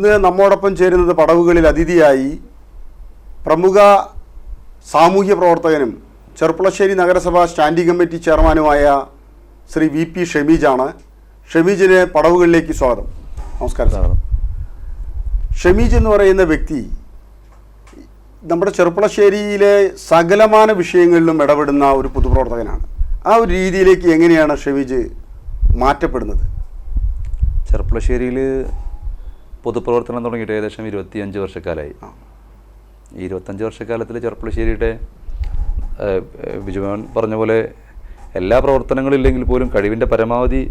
ഇന്ന് നമ്മോടൊപ്പം ചേരുന്നത് പടവുകളിൽ അതിഥിയായി പ്രമുഖ സാമൂഹ്യ പ്രവർത്തകനും ചെർപ്പുളശ്ശേരി നഗരസഭാ സ്റ്റാൻഡിംഗ് കമ്മിറ്റി ചെയർമാനുമായ ശ്രീ വി പി ഷമീജാണ്. ഷമീജിന് പടവുകളിലേക്ക് സ്വാഗതം. നമസ്കാരം സാർ. ഷമീജ് എന്ന് പറയുന്ന വ്യക്തി നമ്മുടെ ചെറുപ്പളശ്ശേരിയിലെ സകലമാന വിഷയങ്ങളിലും ഇടപെടുന്ന ഒരു പൊതുപ്രവർത്തകനാണ്. ആ ഒരു രീതിയിലേക്ക് എങ്ങനെയാണ് ഷമീജ് മാറ്റപ്പെടുന്നത്? ചെർപ്പളശ്ശേരിയിൽ പൊതുപ്രവർത്തനം തുടങ്ങിയിട്ട് ഏകദേശം ഇരുപത്തിയഞ്ച് വർഷക്കാലമായി. ഈ ഇരുപത്തഞ്ച് വർഷക്കാലത്തിൽ ചെറുപ്പുളശ്ശേരിയുടെ ബിജുമോൻ പറഞ്ഞ പോലെ എല്ലാ പ്രവർത്തനങ്ങളും ഇല്ലെങ്കിൽ പോലും കഴിവിന്റെ പരമാവധി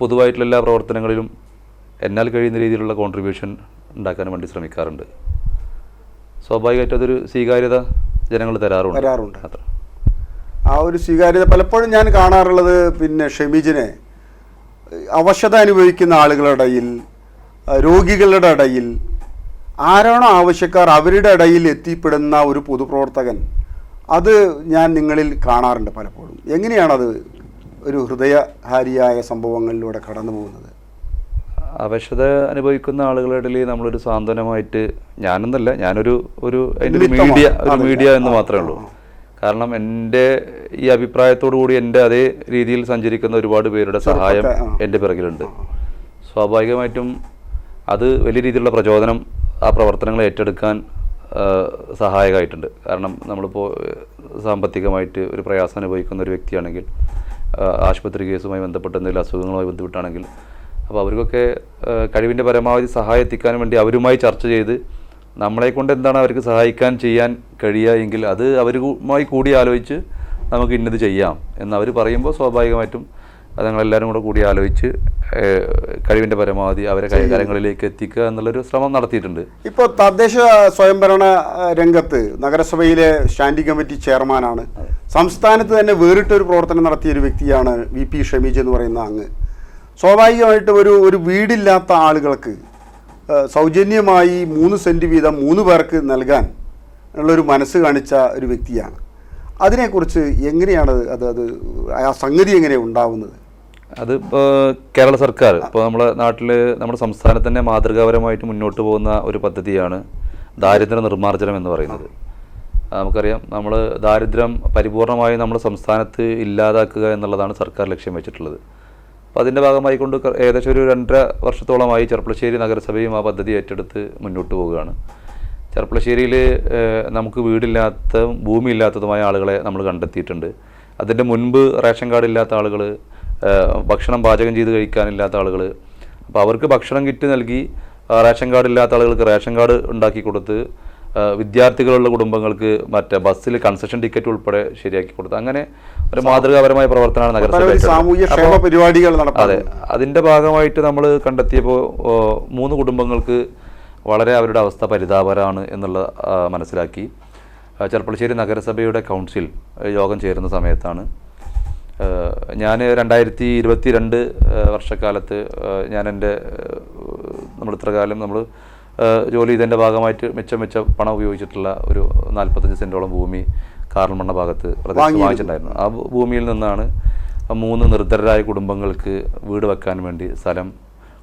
പൊതുവായിട്ടുള്ള എല്ലാ പ്രവർത്തനങ്ങളിലും എന്നാൽ കഴിയുന്ന രീതിയിലുള്ള കോൺട്രിബ്യൂഷൻ ഉണ്ടാക്കാൻ വേണ്ടി ശ്രമിക്കാറുണ്ട് സ്വാഭാവികമായിട്ടും അതൊരു സ്വീകാര്യത ജനങ്ങൾ തരാറുണ്ട് തരാറുണ്ട്. അത്ര ആ ഒരു സ്വീകാര്യത പലപ്പോഴും ഞാൻ കാണാറുള്ളത് പിന്നെ ഷെമിജിനെ അവശത അനുഭവിക്കുന്ന ആളുകളുടെ ഇടയിൽ രോഗികളുടെ ഇടയിൽ ആരാണോ ആവശ്യക്കാർ അവരുടെ ഇടയിൽ എത്തിപ്പെടുന്ന ഒരു പൊതുപ്രവർത്തകൻ അത് ഞാൻ നിങ്ങളിൽ കാണാറുണ്ട് പലപ്പോഴും. എങ്ങനെയാണത് ഒരു ഹൃദയഹാരിയായ സംഭവങ്ങളിലൂടെ കടന്നു പോകുന്നത്? അവശത അനുഭവിക്കുന്ന ആളുകളുടെ ഇടയിൽ നമ്മളൊരു സാന്ത്വനമായിട്ട് ഞാനെന്നല്ല ഞാനൊരു ഒരു അതിന്റെ. മീഡിയ ഒരു മീഡിയ എന്ന് മാത്രമേ ഉള്ളൂ. കാരണം എന്റെ ഈ അഭിപ്രായത്തോടു കൂടി എന്റെ അതേ രീതിയിൽ സഞ്ചരിക്കുന്ന ഒരുപാട് പേരുടെ സഹായം എന്റെ പിറകിലുണ്ട്. സ്വാഭാവികമായിട്ടും അത് വലിയ രീതിയിലുള്ള പ്രചോദനം ആ പ്രവർത്തനങ്ങൾ ഏറ്റെടുക്കാൻ സഹായകമായിട്ടുണ്ട്. കാരണം നമ്മളിപ്പോൾ സാമ്പത്തികമായിട്ട് ഒരു പ്രയാസം അനുഭവിക്കുന്ന ഒരു വ്യക്തിയാണെങ്കിൽ ആശുപത്രി കേസുമായി ബന്ധപ്പെട്ട എന്തെങ്കിലും അസുഖങ്ങളുമായി ബന്ധപ്പെട്ടാണെങ്കിൽ അപ്പോൾ അവർക്കൊക്കെ കഴിവിന്റെ പരമാവധി സഹായം എത്തിക്കാൻ വേണ്ടി അവരുമായി ചർച്ച ചെയ്ത് നമ്മളെ കൊണ്ട് എന്താണ് അവർക്ക് സഹായിക്കാൻ ചെയ്യാൻ കഴിയുക എങ്കിൽ അത് അവരുമായി കൂടി ആലോചിച്ച് നമുക്ക് ഇന്നത് ചെയ്യാം എന്ന് അവർ പറയുമ്പോൾ സ്വാഭാവികമായിട്ടും അത് ഞങ്ങളെല്ലാവരും കൂടെ കൂടി ആലോചിച്ച് കഴിവിന്റെ പരമാവധി അവരെ കൈകാര്യങ്ങളിലേക്ക് എത്തിക്കുക എന്നുള്ളൊരു ശ്രമം നടത്തിയിട്ടുണ്ട്. ഇപ്പോൾ തദ്ദേശ സ്വയംഭരണ രംഗത്ത് നഗരസഭയിലെ സ്റ്റാൻഡിംഗ് കമ്മിറ്റി ചെയർമാനാണ്. സംസ്ഥാനത്ത് തന്നെ വേറിട്ടൊരു പ്രവർത്തനം നടത്തിയ ഒരു വ്യക്തിയാണ് വി പി ഷമീജ് എന്ന് പറയുന്ന അങ്ങ്. സ്വാഭാവികമായിട്ടും ഒരു ഒരു വീടില്ലാത്ത ആളുകൾക്ക് സൗജന്യമായി മൂന്ന് സെന്റ് വീതം മൂന്ന് പേർക്ക് നൽകാൻ ഉള്ളൊരു മനസ്സ് കാണിച്ച ഒരു വ്യക്തിയാണ്. അതിനെക്കുറിച്ച് എങ്ങനെയാണ് അത് അത് ആ സംഗതി എങ്ങനെയാണ് ഉണ്ടാവുന്നത്? അത് ഇപ്പോൾ കേരള സർക്കാർ. ഇപ്പോൾ നമ്മുടെ നാട്ടിൽ നമ്മുടെ സംസ്ഥാനത്ത് തന്നെ മാതൃകാപരമായിട്ട് മുന്നോട്ട് പോകുന്ന ഒരു പദ്ധതിയാണ് ദാരിദ്ര്യ നിർമ്മാർജനം എന്ന് പറയുന്നത്. നമുക്കറിയാം നമ്മൾ ദാരിദ്ര്യം പരിപൂർണമായി നമ്മുടെ സംസ്ഥാനത്ത് ഇല്ലാതാക്കുക എന്നുള്ളതാണ് സർക്കാർ ലക്ഷ്യം വെച്ചിട്ടുള്ളത്. അപ്പോൾ അതിന്റെ ഭാഗമായി കൊണ്ട് ഏകദേശം ഒരു രണ്ടര വർഷത്തോളമായി ചെർപ്പളശ്ശേരി നഗരസഭയും ആ പദ്ധതി ഏറ്റെടുത്ത് മുന്നോട്ട് പോവുകയാണ്. ചെർപ്പളശ്ശേരിയിൽ നമുക്ക് വീടില്ലാത്ത ഭൂമിയില്ലാത്തതുമായ ആളുകളെ നമ്മൾ കണ്ടെത്തിയിട്ടുണ്ട്. അതിന്റെ മുൻപ് റേഷൻ കാർഡ് ഇല്ലാത്ത ആളുകൾ ഭക്ഷണം പാചകം ചെയ്ത് കഴിക്കാനില്ലാത്ത ആളുകൾ അപ്പോൾ അവർക്ക് ഭക്ഷണം കിറ്റ് നൽകി റേഷൻ കാർഡ് ഇല്ലാത്ത ആളുകൾക്ക് റേഷൻ കാർഡ് ഉണ്ടാക്കി കൊടുത്ത് വിദ്യാർത്ഥികളുള്ള കുടുംബങ്ങൾക്ക് മറ്റേ ബസ്സിൽ കൺസെഷൻ ടിക്കറ്റ് ഉൾപ്പെടെ ശരിയാക്കി കൊടുത്ത്. അങ്ങനെ ഒരു മാതൃകാപരമായ പ്രവർത്തനമാണ് നഗരസഭ അതെ അതിന്റെ ഭാഗമായിട്ട് നമ്മൾ കണ്ടെത്തിയപ്പോൾ മൂന്ന് കുടുംബങ്ങൾക്ക് വളരെ അവരുടെ അവസ്ഥ പരിതാപകരമാണ് എന്നുള്ള മനസ്സിലാക്കി. ചെറുപ്പളശ്ശേരി ചെർപ്പളശ്ശേരി നഗരസഭയുടെ കൗൺസിൽ യോഗം ചേരുന്ന സമയത്താണ്. ഞാൻ രണ്ടായിരത്തി ഇരുപത്തി രണ്ട് വർഷക്കാലത്ത് ഞാൻ എന്റെ നമ്മൾ ഇത്ര കാലം നമ്മൾ ജോലി ചെയ്തതിന്റെ ഭാഗമായിട്ട് മിച്ചം മിച്ച പണം ഉപയോഗിച്ചിട്ടുള്ള ഒരു നാൽപ്പത്തഞ്ച് സെന്റോളം ഭൂമി കാർമണ്ണ ഭാഗത്ത് വാങ്ങിച്ചിട്ടുണ്ടായിരുന്നു. ആ ഭൂമിയിൽ നിന്നാണ് മൂന്ന് നിർദ്ധരായ കുടുംബങ്ങൾക്ക് വീട് വെക്കാൻ വേണ്ടി സ്ഥലം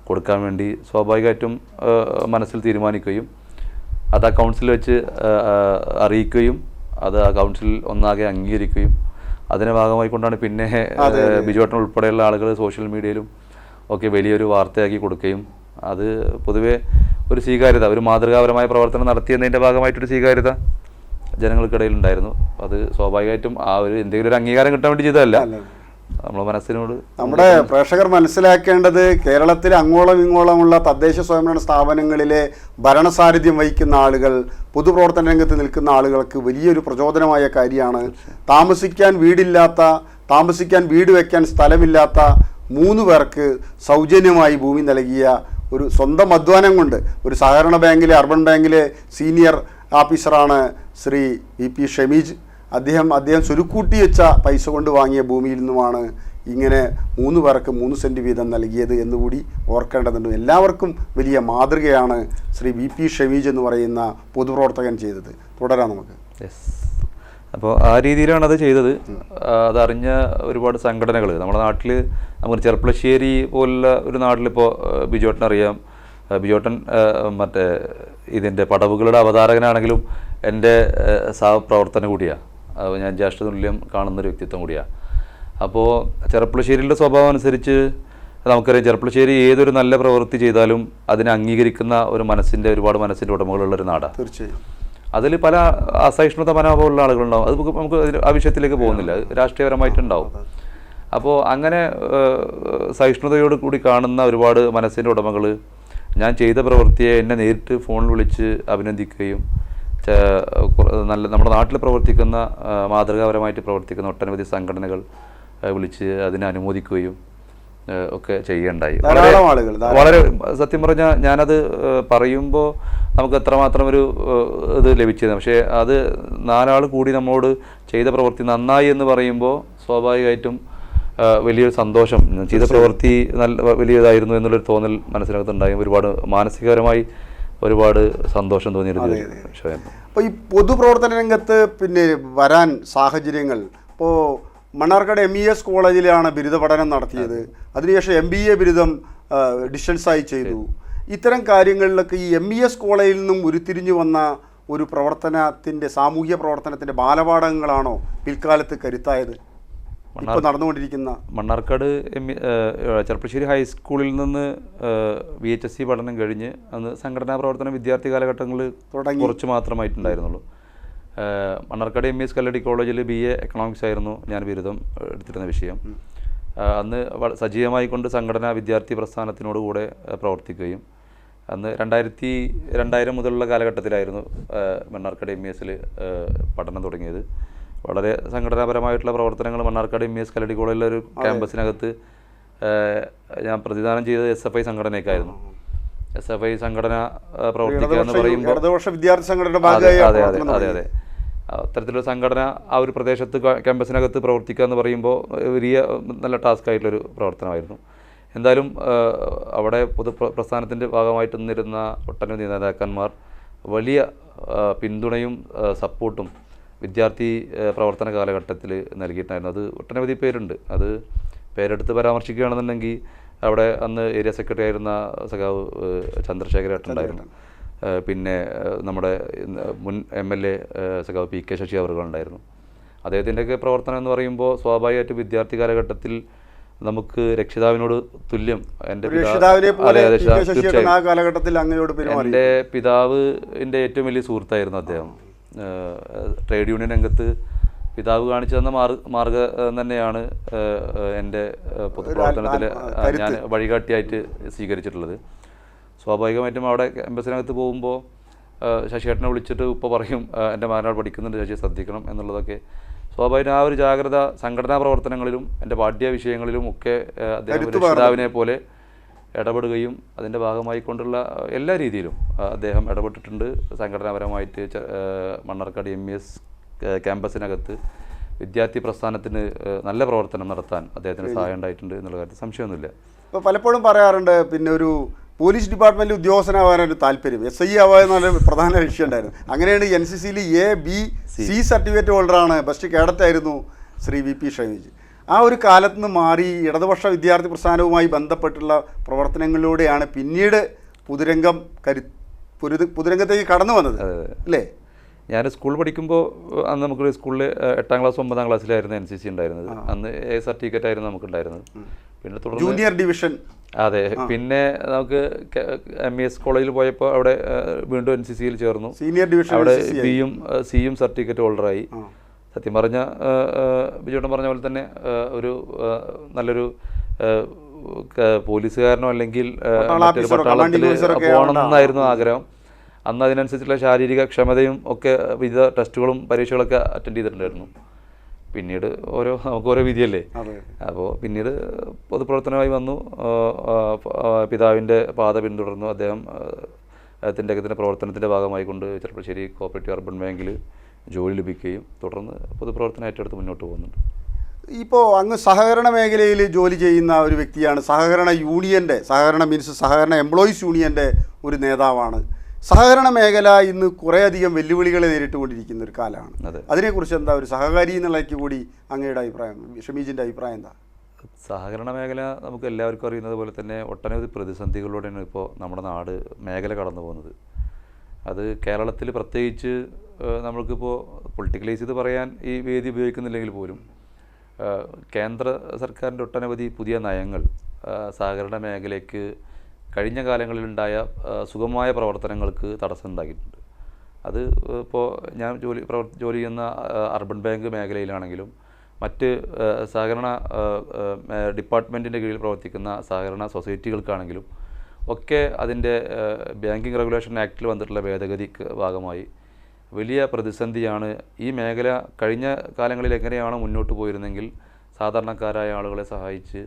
കൊടുക്കാൻ വേണ്ടി സ്വാഭാവികമായിട്ടും മനസ്സിൽ തീരുമാനിക്കുകയും അത് ആ കൗൺസിൽ വെച്ച് അറിയിക്കുകയും അത് ആ കൗൺസിൽ ഒന്നാകെ അംഗീകരിക്കുകയും അതിന്റെ ഭാഗമായിക്കൊണ്ടാണ് പിന്നെ. ബിജുവേട്ടൻ ഉൾപ്പെടെയുള്ള ആളുകൾ സോഷ്യൽ മീഡിയയിലും ഒക്കെ വലിയൊരു വാർത്തയാക്കി കൊടുക്കുകയും അത് പൊതുവെ ഒരു സ്വീകാര്യത ഒരു മാതൃകാപരമായ പ്രവർത്തനം നടത്തിയതിന്റെ ഭാഗമായിട്ടൊരു സ്വീകാര്യത ജനങ്ങൾക്കിടയിൽ ഉണ്ടായിരുന്നു അത് സ്വാഭാവികമായിട്ടും ആ ഒരു എന്തെങ്കിലും ഒരു അംഗീകാരം കിട്ടാൻ വേണ്ടി ചെയ്തതല്ല. നമ്മളെ മനസ്സിനോട് നമ്മുടെ പ്രേക്ഷകർ മനസ്സിലാക്കേണ്ടത് കേരളത്തിൽ അങ്ങോളം ഇങ്ങോളമുള്ള തദ്ദേശ സ്വയംഭരണ സ്ഥാപനങ്ങളിലെ ഭരണസാരഥ്യം വഹിക്കുന്ന ആളുകൾ പൊതുപ്രവർത്തന രംഗത്ത് നിൽക്കുന്ന ആളുകൾക്ക് വലിയൊരു പ്രചോദനമായ കാര്യമാണ്. താമസിക്കാൻ വീടില്ലാത്ത താമസിക്കാൻ വീട് വയ്ക്കാൻ സ്ഥലമില്ലാത്ത മൂന്ന് പേർക്ക് സൗജന്യമായി ഭൂമി നൽകിയ ഒരു സ്വന്തം അധ്വാനം കൊണ്ട് ഒരു സഹകരണ ബാങ്കിലെ അർബൻ ബാങ്കിലെ സീനിയർ ഓഫീസറാണ് ശ്രീ വി പി ഷമീജ്. അദ്ദേഹം അദ്ദേഹം ചുരുക്കൂട്ടി വെച്ച പൈസ കൊണ്ട് വാങ്ങിയ ഭൂമിയിൽ നിന്നുമാണ് ഇങ്ങനെ മൂന്ന് പേർക്ക് മൂന്ന് സെന്റ് വീതം നൽകിയത് എന്നുകൂടി ഓർക്കേണ്ടതുണ്ട്. എല്ലാവർക്കും വലിയ മാതൃകയാണ് ശ്രീ വി പി ഷമീജ് എന്ന് പറയുന്ന പൊതുപ്രവർത്തകൻ ചെയ്തത്. തുടരാം നമുക്ക്. യെസ്. അപ്പോൾ ആ രീതിയിലാണ് അത് ചെയ്തത്. അതറിഞ്ഞ ഒരുപാട് സംഘടനകൾ നമ്മുടെ നാട്ടിൽ നമുക്ക് ചെർപ്പളശ്ശേരി പോലുള്ള ഒരു നാട്ടിലിപ്പോൾ ബിജോട്ടൻ അറിയാം. ബിയോട്ടൻ ആ, മറ്റേ ഇതിന്റെ പടവുകളുടെ അവതാരകനാണെങ്കിലും എന്റെ സഹപ്രവർത്തനം കൂടിയാണ് ഞാൻ ജ്യേഷ്ഠ തുല്യം കാണുന്നൊരു വ്യക്തിത്വം കൂടിയാണ് അപ്പോൾ ചെറുപ്പളശ്ശേരിയുടെ സ്വഭാവം അനുസരിച്ച് നമുക്കറിയാം ചെറുപ്പളശ്ശേരി ഏതൊരു നല്ല പ്രവൃത്തി ചെയ്താലും അതിനെ അംഗീകരിക്കുന്ന ഒരു മനസ്സിന്റെ ഒരുപാട് മനസ്സിന്റെ ഉടമകളുള്ള ഒരു നാടാണ് തീർച്ചയായും. അതിൽ പല അസഹിഷ്ണുത മനോഭാവമുള്ള ആളുകളുണ്ടാവും. അത് നമുക്ക് ആ വിഷയത്തിലേക്ക് പോകുന്നില്ല. അത് രാഷ്ട്രീയപരമായിട്ടുണ്ടാവും. അപ്പോൾ അങ്ങനെ സഹിഷ്ണുതയോട് കൂടി കാണുന്ന ഒരുപാട് മനസ്സിന്റെ ഉടമകൾ ഞാൻ ചെയ്ത പ്രവൃത്തിയെ എന്നെ നേരിട്ട് ഫോണിൽ വിളിച്ച് അഭിനന്ദിക്കുകയും നല്ല നമ്മുടെ നാട്ടിൽ പ്രവർത്തിക്കുന്ന മാതൃകാപരമായിട്ട് പ്രവർത്തിക്കുന്ന ഒട്ടനവധി സംഘടനകൾ വിളിച്ച് അതിനെ അനുമോദിക്കുകയും ഒക്കെ ചെയ്യേണ്ടായി വളരെ സത്യം പറഞ്ഞാൽ ഞാനത് പറയുമ്പോൾ നമുക്ക് എത്രമാത്രം ഒരു ഇത് ലഭിച്ചത് പക്ഷേ അത് നാലാൾ കൂടി നമ്മോട് ചെയ്ത പ്രവൃത്തി നന്നായി എന്ന് പറയുമ്പോൾ സ്വാഭാവികമായിട്ടും വലിയൊരു സന്തോഷം. ചെയ്ത പ്രവൃത്തി നല്ല വലിയതായിരുന്നു എന്നുള്ളൊരു തോന്നൽ മനസ്സിനകത്തുണ്ടായി. ഒരുപാട് മാനസികപരമായി ഒരുപാട് സന്തോഷം തോന്നിയൊരു വിഷയമായിരുന്നു. അപ്പോൾ ഈ പൊതുപ്രവർത്തന രംഗത്ത് പിന്നെ വരാൻ സാഹചര്യങ്ങൾ ഇപ്പോൾ മണ്ണാർക്കാട് എം ഇ എസ് കോളേജിലാണ് ബിരുദ പഠനം നടത്തിയത് അതിനുശേഷം എം ബി എ ബിരുദം ഡിസ്റ്റൻസായി ചെയ്തു. ഇത്തരം കാര്യങ്ങളിലൊക്കെ ഈ എം ഇ എസ് കോളേജിൽ നിന്നും ഉരുത്തിരിഞ്ഞു വന്ന ഒരു പ്രവർത്തനത്തിന്റെ സാമൂഹ്യ പ്രവർത്തനത്തിന്റെ ബാലപാഠങ്ങളാണോ പിൽക്കാലത്ത് കരുത്തായത്? നടന്നുകൊണ്ടിരിക്കുന്ന മണ്ണാർക്കാട് ചെർപ്പശ്ശേരി ഹൈസ്കൂളിൽ നിന്ന് വി എച്ച് എസ് സി പഠനം കഴിഞ്ഞ് അന്ന് സംഘടനാ പ്രവർത്തന വിദ്യാർത്ഥി കാലഘട്ടങ്ങളിൽ തുടങ്ങി. കുറച്ച് മാത്രമായിട്ടുണ്ടായിരുന്നുള്ളൂ. Mannarkkad M E S Kalladi കോളേജിൽ ബി എ എക്കണോമിക്സ് ആയിരുന്നു ഞാൻ ബിരുദം എടുത്തിരുന്ന വിഷയം. അന്ന് സജീവമായി കൊണ്ട് സംഘടനാ വിദ്യാർത്ഥി പ്രസ്ഥാനത്തിനോട് കൂടെ പ്രവർത്തിക്കുകയും അന്ന് രണ്ടായിരത്തി രണ്ടായിരം മുതലുള്ള കാലഘട്ടത്തിലായിരുന്നു മണ്ണാർക്കാട് എം ഇ എസിൽ പഠനം തുടങ്ങിയത്. വളരെ സംഘടനാപരമായിട്ടുള്ള പ്രവർത്തനങ്ങൾ മണ്ണാർക്കാട് എം എസ് കല്ലടി കോളേജിലെ ഒരു ക്യാമ്പസിനകത്ത് ഞാൻ പ്രതിദാനം ചെയ്തത് എസ് എഫ് ഐ സംഘടനയ്ക്കായിരുന്നു. എസ് എഫ് ഐ സംഘടന പ്രവർത്തിക്കുക എന്ന് പറയുമ്പോൾ അതെ അതെ അതെ അതെ. അത്തരത്തിലൊരു സംഘടന ആ ഒരു പ്രദേശത്ത് ക്യാമ്പസിനകത്ത് പ്രവർത്തിക്കുക എന്ന് പറയുമ്പോൾ വലിയ നല്ല ടാസ്ക് ആയിട്ടുള്ളൊരു പ്രവർത്തനമായിരുന്നു. എന്തായാലും അവിടെ പൊതു പ്ര- പ്രസ്ഥാനത്തിന്റെ ഭാഗമായിട്ട് നിന്നിരുന്ന ഒട്ടനവധി നേതാക്കന്മാർ വലിയ പിന്തുണയും സപ്പോർട്ടും വിദ്യാർത്ഥി പ്രവർത്തന കാലഘട്ടത്തിൽ നൽകിയിട്ടുണ്ടായിരുന്നു. അത് ഒട്ടനവധി പേരുണ്ട്. അത് പേരെടുത്ത് പരാമർശിക്കുകയാണെന്നുണ്ടെങ്കിൽ അവിടെ അന്ന് ഏരിയ സെക്രട്ടറി ആയിരുന്ന സഖാവ് ചന്ദ്രശേഖരേട്ടുണ്ടായിരുന്നു പിന്നെ നമ്മുടെ മുൻ എം എൽ എ സഖാവ് പി കെ ശശി അവറുകളുണ്ടായിരുന്നു അദ്ദേഹത്തിന്റെയൊക്കെ പ്രവർത്തനം എന്ന് പറയുമ്പോൾ സ്വാഭാവികമായിട്ട് വിദ്യാർത്ഥി കാലഘട്ടത്തിൽ നമുക്ക് രക്ഷിതാവിനോട് തുല്യം എന്റെ തീർച്ചയായും. എന്റെ പിതാവിന്റെ ഏറ്റവും വലിയ സുഹൃത്തായിരുന്നു അദ്ദേഹം. ട്രേഡ് യൂണിയൻ രംഗത്ത് പിതാവ് കാണിച്ചു തന്ന മാർഗ മാർഗം തന്നെയാണ് എന്റെ പൊതുപ്രവർത്തനത്തിൽ ഞാൻ വഴികാട്ടിയായിട്ട് സ്വീകരിച്ചിട്ടുള്ളത്. സ്വാഭാവികമായിട്ടും അവിടെ ക്യാമ്പസിനകത്ത് പോകുമ്പോൾ ശശിയേട്ടനെ വിളിച്ചിട്ട് ഇപ്പോൾ പറയും എന്റെ മകനാൾ പഠിക്കുന്നുണ്ട് ശശി ശ്രദ്ധിക്കണം എന്നുള്ളതൊക്കെ. സ്വാഭാവികം ആ ഒരു ജാഗ്രത സംഘടനാ പ്രവർത്തനങ്ങളിലും എന്റെ പാഠ്യ വിഷയങ്ങളിലും ഒക്കെ അദ്ദേഹം പിതാവിനെ രക്ഷിതാവിനെ പോലെ ഇടപെടുകയും അതിന്റെ ഭാഗമായി കൊണ്ടുള്ള എല്ലാ രീതിയിലും അദ്ദേഹം ഇടപെട്ടിട്ടുണ്ട്. സംഘടനാപരമായിട്ട് മണ്ണാർക്കാട് എം എസ് ക്യാമ്പസിനകത്ത് വിദ്യാർത്ഥി പ്രസ്ഥാനത്തിന് നല്ല പ്രവർത്തനം നടത്താൻ അദ്ദേഹത്തിന് സഹായം ഉണ്ടായിട്ടുണ്ട് എന്നുള്ള കാര്യത്തിൽ സംശയമൊന്നുമില്ല. ഇപ്പോൾ പലപ്പോഴും പറയാറുണ്ട് പിന്നെ ഒരു പോലീസ് ഡിപ്പാർട്ട്മെന്റിൽ ഉദ്യോഗസ്ഥനാവാനൊരു താല്പര്യം എസ് ഐ ആവുക എന്നുള്ള പ്രധാന ലക്ഷ്യം ഉണ്ടായിരുന്നു. അങ്ങനെയാണ് എൻ സി സിയിൽ എ ബി സി. സർട്ടിഫിക്കറ്റ് ഹോൾഡറാണ് ബസ്റ്റ് കേഡറ്റ് ആയിരുന്നു ശ്രീ വി പി ഷമീജ് ആ ഒരു കാലത്ത് നിന്ന് മാറി ഇടതുപക്ഷ വിദ്യാർത്ഥി പ്രസ്ഥാനവുമായി ബന്ധപ്പെട്ടുള്ള പ്രവർത്തനങ്ങളിലൂടെയാണ് പിന്നീട് പുതുരംഗം കരു പുരുത് പുതുരംഗത്തേക്ക് കടന്നു വന്നത് അല്ലേ? ഞാൻ സ്കൂൾ പഠിക്കുമ്പോൾ അന്ന് നമുക്ക് സ്കൂളിൽ എട്ടാം ക്ലാസ് ഒമ്പതാം ക്ലാസ്സിലായിരുന്നു എൻ സി സി ഉണ്ടായിരുന്നത്. അന്ന് എ സർട്ടിഫിക്കറ്റ് ആയിരുന്നു നമുക്കുണ്ടായിരുന്നത് പിന്നെ തുടർന്ന് ജൂനിയർ ഡിവിഷൻ. അതെ പിന്നെ നമുക്ക് എം ഇ എസ് കോളേജിൽ പോയപ്പോൾ അവിടെ വീണ്ടും എൻ സി സിയിൽ ചേർന്നു. സീനിയർ ഡിവിഷൻ അവിടെ ബിയും സിയും സർട്ടിഫിക്കറ്റ് ഹോൾഡറായി. സത്യം പറഞ്ഞ ബിജുട്ടൻ പറഞ്ഞ പോലെ തന്നെ ഒരു നല്ലൊരു പോലീസുകാരനോ അല്ലെങ്കിൽ മറ്റൊരു പട്ടാളത്തിൽ പോകണമെന്നായിരുന്നു ആഗ്രഹം. അന്ന് അതിനനുസരിച്ചുള്ള ശാരീരിക ക്ഷമതയും ഒക്കെ വിവിധ ടെസ്റ്റുകളും പരീക്ഷകളൊക്കെ അറ്റൻഡ് ചെയ്തിട്ടുണ്ടായിരുന്നു. പിന്നീട് ഓരോ നമുക്ക് ഓരോ വിധിയല്ലേ? അപ്പോൾ പിന്നീട് പൊതുപ്രവർത്തനമായി വന്നു. പിതാവിന്റെ പാത പിന്തുടർന്നു. അദ്ദേഹം അദ്ദേഹത്തിന്റെ പ്രവർത്തനത്തിന്റെ ഭാഗമായിക്കൊണ്ട് ചെറുപ്പശ്ശേരി കോപ്പറേറ്റീവ് അർബൻ ബാങ്കിൽ ജോലി ലഭിക്കുകയും തുടർന്ന് പൊതുപ്രവർത്തനം ഏറ്റെടുത്ത് മുന്നോട്ട് പോകുന്നുണ്ട്. ഇപ്പോൾ അങ്ങ് സഹകരണ മേഖലയിൽ ജോലി ചെയ്യുന്ന ഒരു വ്യക്തിയാണ്. സഹകരണ യൂണിയന്റെ സഹകരണ മീൻസ് സഹകരണ എംപ്ലോയീസ് യൂണിയന്റെ ഒരു നേതാവാണ്. സഹകരണ മേഖല ഇന്ന് കുറേയധികം വെല്ലുവിളികളെ നേരിട്ടുകൊണ്ടിരിക്കുന്ന ഒരു കാലമാണ്. അതെ. അതിനെക്കുറിച്ച് എന്താ ഒരു സഹകാരി എന്നുള്ളതൊക്കെ കൂടി അങ്ങയുടെ അഭിപ്രായം ഷമീജിന്റെ അഭിപ്രായം എന്താ? സഹകരണ മേഖല നമുക്ക് എല്ലാവർക്കും അറിയുന്നത് പോലെ തന്നെ ഒട്ടനവധി പ്രതിസന്ധികളിലൂടെയാണ് ഇപ്പോൾ നമ്മുടെ നാട് മേഖല കടന്നു പോകുന്നത് അത് കേരളത്തിൽ പ്രത്യേകിച്ച് നമ്മൾക്കിപ്പോൾ പൊളിറ്റിക്കലൈസ് ചെയ്ത് പറയാൻ ഈ വേദി ഉപയോഗിക്കുന്നില്ലെങ്കിൽ പോലും കേന്ദ്ര സർക്കാരിന്റെ ഒട്ടനവധി പുതിയ നയങ്ങൾ സഹകരണ മേഖലയ്ക്ക് കഴിഞ്ഞ കാലങ്ങളിലുണ്ടായ സുഗമമായ പ്രവർത്തനങ്ങൾക്ക് തടസ്സം ഉണ്ടാക്കിയിട്ടുണ്ട്. അത് ഇപ്പോൾ ഞാൻ ജോലി ജോലി ചെയ്യുന്ന അർബൻ ബാങ്ക് മേഖലയിലാണെങ്കിലും മറ്റ് സഹകരണ ഡിപ്പാർട്ട്മെന്റിന്റെ കീഴിൽ പ്രവർത്തിക്കുന്ന സഹകരണ സൊസൈറ്റികൾക്കാണെങ്കിലും ഒക്കെ അതിന്റെ ബാങ്കിങ് റെഗുലേഷൻ ആക്ടിൽ വന്നിട്ടുള്ള ഭേദഗതിക്ക് ഭാഗമായി വലിയ പ്രതിസന്ധിയാണ് ഈ മേഖല കഴിഞ്ഞ കാലങ്ങളിൽ എങ്ങനെയാണ് മുന്നോട്ട് പോയിരുന്നെങ്കിൽ സാധാരണക്കാരായ ആളുകളെ സഹായിച്ച്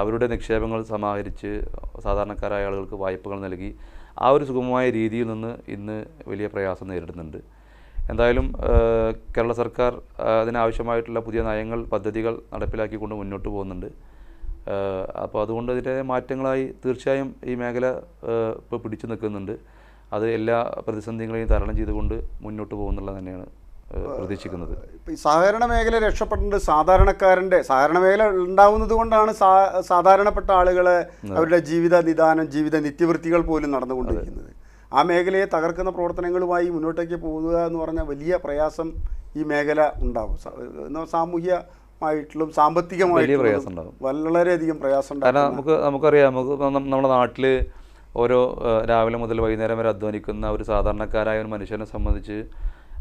അവരുടെ നിക്ഷേപങ്ങൾ സമാഹരിച്ച് സാധാരണക്കാരായ ആളുകൾക്ക് വായ്പകൾ നൽകി ആ ഒരു സുഗമമായ രീതിയിൽ നിന്ന് ഇന്ന് വലിയ പ്രയാസം നേരിടുന്നുണ്ട്. എന്തായാലും കേരള സർക്കാർ അതിനാവശ്യമായിട്ടുള്ള പുതിയ നയങ്ങൾ പദ്ധതികൾ നടപ്പിലാക്കിക്കൊണ്ട് മുന്നോട്ട് പോകുന്നുണ്ട്. അപ്പോൾ അതുകൊണ്ട് ഇതിന്റെ മാറ്റങ്ങളായി തീർച്ചയായും ഈ മേഖല ഇപ്പോൾ പിടിച്ചു നിൽക്കുന്നുണ്ട്. അത് എല്ലാ പ്രതിസന്ധികളെയും തരണം ചെയ്തുകൊണ്ട് മുന്നോട്ട് പോകുന്നുള്ളത് തന്നെയാണ് പ്രതീക്ഷിക്കുന്നത്. ഇപ്പം ഈ സഹകരണ മേഖല രക്ഷപ്പെടേണ്ടത് സാധാരണക്കാരന്റെ സഹകരണ മേഖല ഉണ്ടാവുന്നത് കൊണ്ടാണ് സാ സാധാരണപ്പെട്ട ആളുകളെ അവരുടെ ജീവിത നിദാനം ജീവിത നിത്യവൃത്തികൾ പോലും നടന്നുകൊണ്ടിരിക്കുന്നത്. ആ മേഖലയെ തകർക്കുന്ന പ്രവർത്തനങ്ങളുമായി മുന്നോട്ടേക്ക് പോകുക എന്ന് പറഞ്ഞാൽ വലിയ പ്രയാസം ഈ മേഖല ഉണ്ടാവും. സ- എന്നാ സാമൂഹ്യമായിട്ടുള്ള പ്രയാസം ഉണ്ടാകും. വളരെയധികം പ്രയാസം ഉണ്ടാകും നമുക്ക് നമുക്കറിയാം നമുക്ക് നമ്മുടെ നാട്ടിൽ ഓരോ രാവിലെ മുതൽ വൈകുന്നേരം വരെ അധ്വാനിക്കുന്ന ഒരു സാധാരണക്കാരായ ഒരു മനുഷ്യനെ സംബന്ധിച്ച്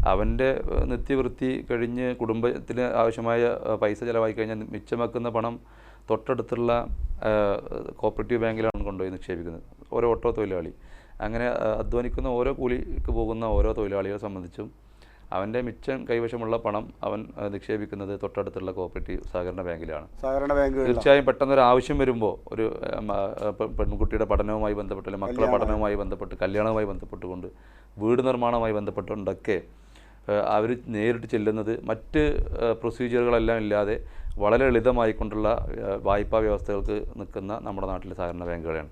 അവന്റെ നിത്യവൃത്തി കഴിഞ്ഞ് കുടുംബത്തിന് ആവശ്യമായ പൈസ ചിലവായി കഴിഞ്ഞാൽ മിച്ചമാക്കുന്ന പണം തൊട്ടടുത്തുള്ള കോപ്പറേറ്റീവ് ബാങ്കിലാണ് കൊണ്ടുപോയി നിക്ഷേപിക്കുന്നത്. ഓരോ ഓട്ടോ തൊഴിലാളി. അങ്ങനെ അധ്വാനിക്കുന്ന ഓരോ കൂലിക്ക് പോകുന്ന ഓരോ തൊഴിലാളികളെ സംബന്ധിച്ചും അവന്റെ മിച്ചം കൈവശമുള്ള പണം അവൻ നിക്ഷേപിക്കുന്നത് തൊട്ടടുത്തുള്ള കോപ്പറേറ്റീവ് സഹകരണ ബാങ്കിലാണ്. സഹകരണ ബാങ്ക് തീർച്ചയായും പെട്ടെന്ന് ഒരു ആവശ്യം വരുമ്പോൾ ഒരു പെൺകുട്ടിയുടെ പഠനവുമായി ബന്ധപ്പെട്ട് അല്ലെങ്കിൽ മക്കളുടെ പഠനവുമായി ബന്ധപ്പെട്ട് കല്യാണവുമായി ബന്ധപ്പെട്ടുകൊണ്ട് വീട് നിർമ്മാണവുമായി ബന്ധപ്പെട്ടുകൊണ്ടൊക്കെ അവർ നേരിട്ട് ചെല്ലുന്നത് മറ്റ് പ്രൊസീജിയറുകളെല്ലാം ഇല്ലാതെ വളരെ ലളിതമായിക്കൊണ്ടുള്ള വായ്പാ വ്യവസ്ഥകൾക്ക് നിൽക്കുന്ന നമ്മുടെ നാട്ടിലെ സഹകരണ ബാങ്കുകളാണ്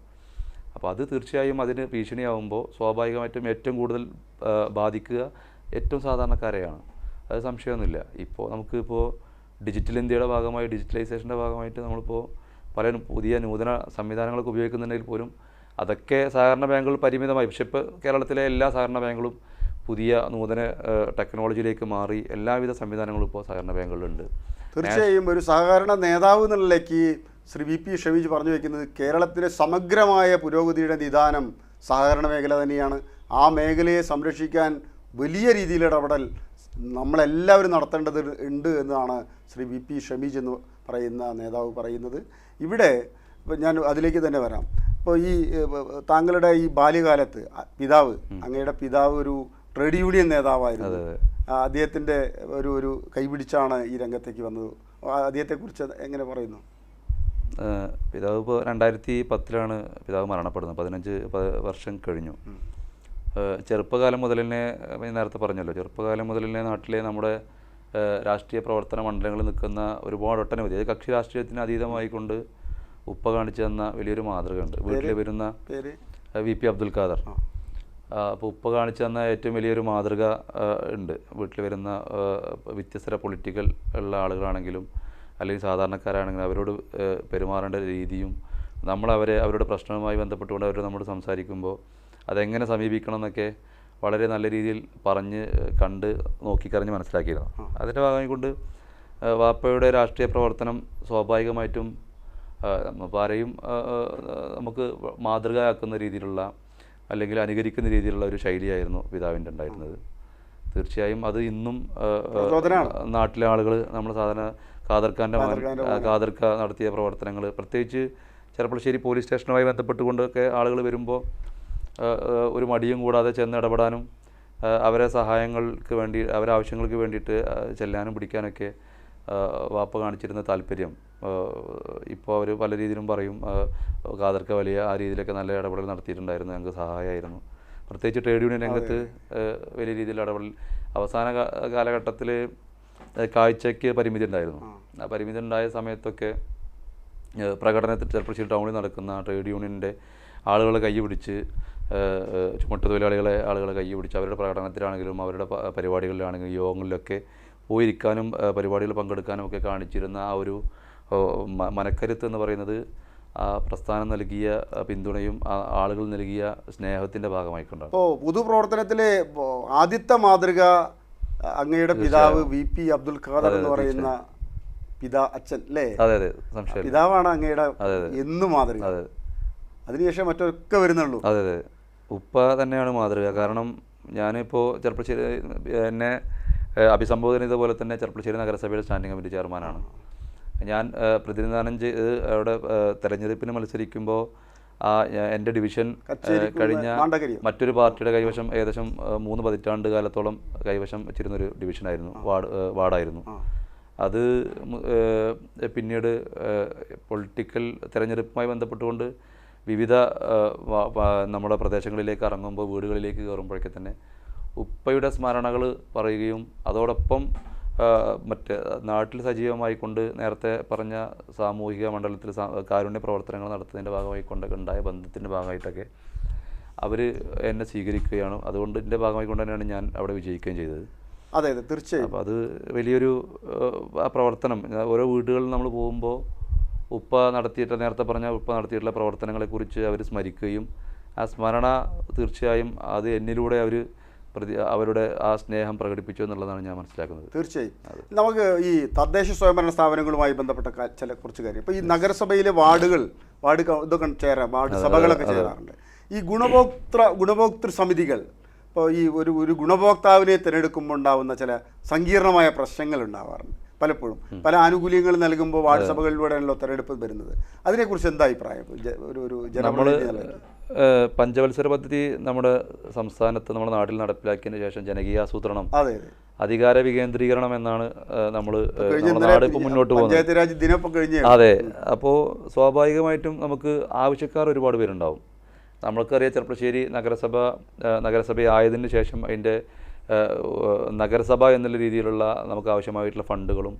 അപ്പോൾ അത് തീർച്ചയായും അതിന് ഭീഷണിയാവുമ്പോൾ സ്വാഭാവികമായിട്ടും ഏറ്റവും കൂടുതൽ ബാധിക്കുക ഏറ്റവും സാധാരണക്കാരെയാണ്. അത് സംശയമൊന്നുമില്ല. ഇപ്പോൾ നമുക്കിപ്പോൾ ഡിജിറ്റൽ ഇന്ത്യയുടെ ഭാഗമായി ഡിജിറ്റലൈസേഷന്റെ ഭാഗമായിട്ട് നമ്മളിപ്പോൾ പല പുതിയ നൂതന സംവിധാനങ്ങളൊക്കെ ഉപയോഗിക്കുന്നുണ്ടെങ്കിൽ പോലും അതൊക്കെ സഹകരണ ബാങ്കുകൾ പരിമിതമായി. പക്ഷേ ഇപ്പോൾ കേരളത്തിലെ എല്ലാ സഹകരണ ബാങ്കുകളും പുതിയ നൂതന ടെക്നോളജിയിലേക്ക് മാറി എല്ലാവിധ സംവിധാനങ്ങളും ഇപ്പോൾ സഹകരണ ബാങ്കുകളിലുണ്ട്. തീർച്ചയായും ഒരു സഹകരണ നേതാവ് എന്നുള്ളതിലേക്ക് ശ്രീ വി പി ഷവീജ് പറഞ്ഞു വയ്ക്കുന്നത് കേരളത്തിലെ സമഗ്രമായ പുരോഗതിയുടെ നിദാനം സഹകരണ മേഖല തന്നെയാണ്. ആ മേഖലയെ സംരക്ഷിക്കാൻ വലിയ രീതിയിൽ ഇടപെടൽ നമ്മളെല്ലാവരും നടത്തേണ്ടത് ഉണ്ട് എന്നാണ് ശ്രീ വി പി ഷമീജ് എന്ന് പറയുന്ന നേതാവ് പറയുന്നത്. ഇവിടെ ഞാൻ അതിലേക്ക് തന്നെ വരാം. ഇപ്പോൾ ഈ താങ്കളുടെ ഈ ബാല്യകാലത്ത് പിതാവ് അങ്ങയുടെ പിതാവ് ഒരു ട്രേഡ് യൂണിയൻ നേതാവായിരുന്നു. അദ്ദേഹത്തിന്റെ ഒരു ഒരു കൈപിടിച്ചാണ് ഈ രംഗത്തേക്ക് വന്നത്. അദ്ദേഹത്തെക്കുറിച്ച് എങ്ങനെ പറയുന്നു? പിതാവ് ഇപ്പോൾ രണ്ടായിരത്തി പത്തിലാണ് പിതാവ് മരണപ്പെടുന്നത്. പതിനഞ്ച് വർഷം കഴിഞ്ഞു. ചെറുപ്പകാലം മുതൽ തന്നെ നേരത്തെ പറഞ്ഞല്ലോ ചെറുപ്പകാലം മുതൽ തന്നെ നാട്ടിലെ നമ്മുടെ രാഷ്ട്രീയ പ്രവർത്തന മണ്ഡലങ്ങളിൽ നിൽക്കുന്ന ഒരുപാട് ഒട്ടനവധി അത് കക്ഷി രാഷ്ട്രീയത്തിന് അതീതമായിക്കൊണ്ട് ഉപ്പ കാണിച്ചു തന്ന വലിയൊരു മാതൃകയുണ്ട്. വീട്ടിൽ വരുന്ന വി പി അബ്ദുൽ ഖാദർ. അപ്പോൾ ഉപ്പ കാണിച്ചു തന്ന ഏറ്റവും വലിയൊരു മാതൃക ഉണ്ട്. വീട്ടിൽ വരുന്ന വ്യത്യസ്തര വ്യത്യസ്ത പൊളിറ്റിക്കൽ ഉള്ള ആളുകളാണെങ്കിലും അല്ലെങ്കിൽ സാധാരണക്കാരാണെങ്കിലും അവരോട് പെരുമാറേണ്ട രീതിയും നമ്മൾ അവരെ അവരുടെ പ്രശ്നവുമായി ബന്ധപ്പെട്ടുകൊണ്ട് അവരോട് നമ്മൾ സംസാരിക്കുമ്പോൾ അതെങ്ങനെ സമീപിക്കണം എന്നൊക്കെ വളരെ നല്ല രീതിയിൽ പറഞ്ഞ് കണ്ട് നോക്കിക്കറിഞ്ഞ് മനസ്സിലാക്കിയിരുന്നു. അതിന്റെ ഭാഗമായി കൊണ്ട് വാപ്പയുടെ രാഷ്ട്രീയ പ്രവർത്തനം സ്വാഭാവികമായിട്ടും ആരെയും നമുക്ക് മാതൃകയാക്കുന്ന രീതിയിലുള്ള അല്ലെങ്കിൽ അനുകരിക്കുന്ന രീതിയിലുള്ള ഒരു ശൈലിയായിരുന്നു പിതാവിന്റെ ഉണ്ടായിരുന്നത്. തീർച്ചയായും അത് ഇന്നും. നാട്ടിലെ ആളുകൾ നമ്മൾ സാധാരണ കാതർക്കാന്റെ കാതർക്ക നടത്തിയ പ്രവർത്തനങ്ങൾ പ്രത്യേകിച്ച് ചെറുപ്പളശ്ശേരി പോലീസ് സ്റ്റേഷനുമായി ബന്ധപ്പെട്ടുകൊണ്ടൊക്കെ ആളുകൾ വരുമ്പോൾ ഒരു മടിയും കൂടാതെ ചെന്ന് ഇടപെടാനും അവരെ സഹായങ്ങൾക്ക് വേണ്ടി അവരെ ആവശ്യങ്ങൾക്ക് വേണ്ടിയിട്ട് ചെല്ലാനും പിടിക്കാനൊക്കെ വാപ്പ കാണിച്ചിരുന്ന താല്പര്യം. ഇപ്പോൾ അവർ പല രീതിയിലും പറയും കാതർക്ക വലിയ ആ രീതിയിലൊക്കെ നല്ല ഇടപെടൽ നടത്തിയിട്ടുണ്ടായിരുന്നു ഞങ്ങൾക്ക് സഹായമായിരുന്നു. പ്രത്യേകിച്ച് ട്രേഡ് യൂണിയൻ രംഗത്ത് വലിയ രീതിയിൽ ഇടപെടൽ അവസാന കാലഘട്ടത്തിൽ കാഴ്ചയ്ക്ക് പരിമിതി ഉണ്ടായിരുന്നു. ആ. പരിമിതി ഉണ്ടായ സമയത്തൊക്കെ പ്രകടനത്തിൽ ചെറുപ്പശ്ശേരി ടൗണിൽ നടക്കുന്ന ട്രേഡ് യൂണിയന്റെ ആളുകളെ കൈ പിടിച്ച് ഏഹ് ഏഹ് ചുമട്ട് തൊഴിലാളികളെ ആളുകളെ കൈ പിടിച്ച് അവരുടെ പ്രകടനത്തിലാണെങ്കിലും അവരുടെ പരിപാടികളിലാണെങ്കിലും യോഗങ്ങളിലൊക്കെ പോയിരിക്കാനും പരിപാടികൾ പങ്കെടുക്കാനും ഒക്കെ കാണിച്ചിരുന്ന ആ ഒരു ഓ, മനക്കരുത്ത് എന്ന് പറയുന്നത് ആ പ്രസ്ഥാനം നൽകിയ പിന്തുണയും ആളുകൾ നൽകിയ സ്നേഹത്തിന്റെ ഭാഗമായിക്കൊണ്ടാണ്. ഇപ്പോൾ പൊതുപ്രവർത്തനത്തിലെ ആദ്യത്തെ മാതൃക അങ്ങയുടെ പിതാവ് വി പി അബ്ദുൽ ഖാദർ എന്ന് പറയുന്ന പിതാ അച്ഛൻ അല്ലേ? അതെ അതെ സംശയം പിതാവാണ് അങ്ങയുടെ. എന്നും മാതൃക. അതെ. അതിനുശേഷം മറ്റൊക്കെ വരുന്നുള്ളൂ. അതെ അതെ. ഉപ്പ തന്നെയാണ് മാതൃക. കാരണം ഞാനിപ്പോൾ ചെറുപ്പശ്ശേരി എന്നെ അഭിസംബോധന ചെയ്തപോലെ തന്നെ ചെറുപ്പശ്ശേരി നഗരസഭയുടെ സ്റ്റാൻഡിംഗ് കമ്മിറ്റി ചെയർമാനാണ്. ഞാൻ പ്രതിനിധാനം ചെയ്ത് അവിടെ തെരഞ്ഞെടുപ്പിന് മത്സരിക്കുമ്പോൾ ആ എന്റെ ഡിവിഷൻ കഴിഞ്ഞ മറ്റൊരു പാർട്ടിയുടെ കൈവശം ഏകദേശം മൂന്ന് പതിറ്റാണ്ട് കാലത്തോളം കൈവശം വെച്ചിരുന്നൊരു ഡിവിഷനായിരുന്നു. വാർഡ് വാർഡായിരുന്നു. അത് പിന്നീട് പൊളിറ്റിക്കൽ തെരഞ്ഞെടുപ്പുമായി ബന്ധപ്പെട്ടുകൊണ്ട് വിവിധ നമ്മുടെ പ്രദേശങ്ങളിലേക്ക് ഇറങ്ങുമ്പോൾ വീടുകളിലേക്ക് കയറുമ്പോഴൊക്കെ തന്നെ ഉപ്പയുടെ സ്മരണകൾ പറയുകയും അതോടൊപ്പം മറ്റ് നാട്ടിൽ സജീവമായി കൊണ്ട് നേരത്തെ പറഞ്ഞ സാമൂഹിക മണ്ഡലത്തിൽ കാരുണ്യ പ്രവർത്തനങ്ങൾ നടത്തുന്നതിന്റെ ഭാഗമായി കൊണ്ടൊക്കെ ഉണ്ടായ ബന്ധത്തിന്റെ ഭാഗമായിട്ടൊക്കെ അവർ എന്നെ സ്വീകരിക്കുകയാണ്. അതുകൊണ്ട് ഇതിന്റെ ഭാഗമായി കൊണ്ട് തന്നെയാണ് ഞാൻ അവിടെ വിജയിക്കുകയും ചെയ്തത്. അതെ അതെ തീർച്ചയായും. അപ്പോൾ അത് വലിയൊരു പ്രവർത്തനം ഓരോ വീടുകളിൽ നമ്മൾ പോകുമ്പോൾ ഉപ്പ നടത്തിയിട്ട് നേരത്തെ പറഞ്ഞ ഉപ്പ നടത്തിയിട്ടുള്ള പ്രവർത്തനങ്ങളെക്കുറിച്ച് അവർ സ്മരിക്കുകയും ആ സ്മരണ തീർച്ചയായും അത് എന്നിലൂടെ അവർ പ്രതി അവരുടെ ആ സ്നേഹം പ്രകടിപ്പിച്ചു എന്നുള്ളതാണ് ഞാൻ മനസ്സിലാക്കുന്നത്. തീർച്ചയായും. നമുക്ക് ഈ തദ്ദേശ സ്വയംഭരണ സ്ഥാപനങ്ങളുമായി ബന്ധപ്പെട്ട ചില കുറച്ച് കാര്യം. ഇപ്പോൾ ഈ നഗരസഭയിലെ വാർഡുകൾ വാർഡ് ഇതൊക്കെ ചേരാം വാർഡ് സഭകളൊക്കെ ചേരാറുണ്ട്. ഈ ഗുണഭോക്തൃ ഗുണഭോക്തൃ സമിതികൾ ഇപ്പോൾ ഈ ഒരു ഒരു ഗുണഭോക്താവിനെ തിരഞ്ഞെടുക്കുമ്പോൾ ഉണ്ടാകുന്ന ചില സങ്കീർണമായ പ്രശ്നങ്ങൾ ഉണ്ടാവാറുണ്ട്. പലപ്പോഴും. പല ആനുകൂല്യങ്ങൾ നൽകുമ്പോൾ വാർഡ് സഭകളിലൂടെയാണല്ലോ തെരഞ്ഞെടുപ്പ് വരുന്നത്. അതിനെക്കുറിച്ച് എന്താ അഭിപ്രായം? ഒരു ഒരു പഞ്ചവത്സര പദ്ധതി നമ്മുടെ സംസ്ഥാനത്ത് നമ്മുടെ നാട്ടിൽ നടപ്പിലാക്കിയതിന് ശേഷം ജനകീയാസൂത്രണം അതെ അതെ. അധികാര വികേന്ദ്രീകരണം എന്നാണ് നമ്മൾ നാട് ഇപ്പോൾ മുന്നോട്ട് പോകുന്നത്. അതെ അപ്പോൾ സ്വാഭാവികമായിട്ടും നമുക്ക് ആവശ്യക്കാർ ഒരുപാട് പേരുണ്ടാവും. നമ്മൾക്കറിയാം ചെറുപ്പശ്ശേരി നഗരസഭ നഗരസഭ ആയതിനു ശേഷം അതിന്റെ നഗരസഭ എന്നുള്ള രീതിയിലുള്ള നമുക്ക് ആവശ്യമായിട്ടുള്ള ഫണ്ടുകളും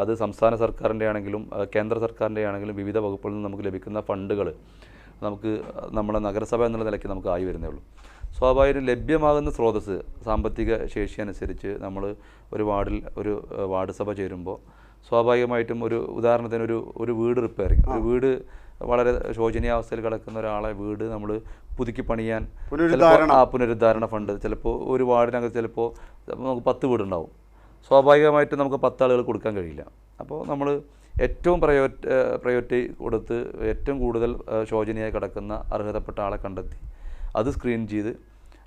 അത് സംസ്ഥാന സർക്കാരിന്റെ ആണെങ്കിലും കേന്ദ്ര സർക്കാരിന്റെ ആണെങ്കിലും വിവിധ വകുപ്പുകളിൽ നിന്ന് നമുക്ക് ലഭിക്കുന്ന ഫണ്ടുകൾ നമുക്ക് നമ്മുടെ നഗരസഭ എന്നുള്ള നിലയ്ക്ക് നമുക്ക് ആയി വരുന്നേ ഉള്ളൂ. സ്വാഭാവികം ലഭ്യമാകുന്ന സ്രോതസ്സ് സാമ്പത്തിക ശേഷി അനുസരിച്ച് നമ്മൾ ഒരു വാർഡിൽ ഒരു വാർഡ് സഭ ചേരുമ്പോൾ സ്വാഭാവികമായിട്ടും ഒരു ഉദാഹരണത്തിന് ഒരു ഒരു വീട് റിപ്പയറിങ് ഒരു വീട് വളരെ ശോചനീയാവസ്ഥയിൽ കിടക്കുന്ന ഒരാളെ വീട് നമ്മൾ പുതുക്കി പണിയാൻ ആ പുനരുദ്ധാരണ ഫണ്ട്. ചിലപ്പോൾ ഒരു വാർഡിനകത്ത് ചിലപ്പോൾ നമുക്ക് പത്ത് വീടുണ്ടാവും. സ്വാഭാവികമായിട്ടും നമുക്ക് പത്ത് ആളുകൾ കൊടുക്കാൻ കഴിയില്ല. അപ്പോൾ നമ്മൾ ഏറ്റവും പ്രയോറ്റ് പ്രയോറിറ്റി കൊടുത്ത് ഏറ്റവും കൂടുതൽ ശോചനീയായി ശോചനീയമായി കിടക്കുന്ന അർഹതപ്പെട്ട ആളെ കണ്ടെത്തി. അത് സ്ക്രീൻ ചെയ്ത്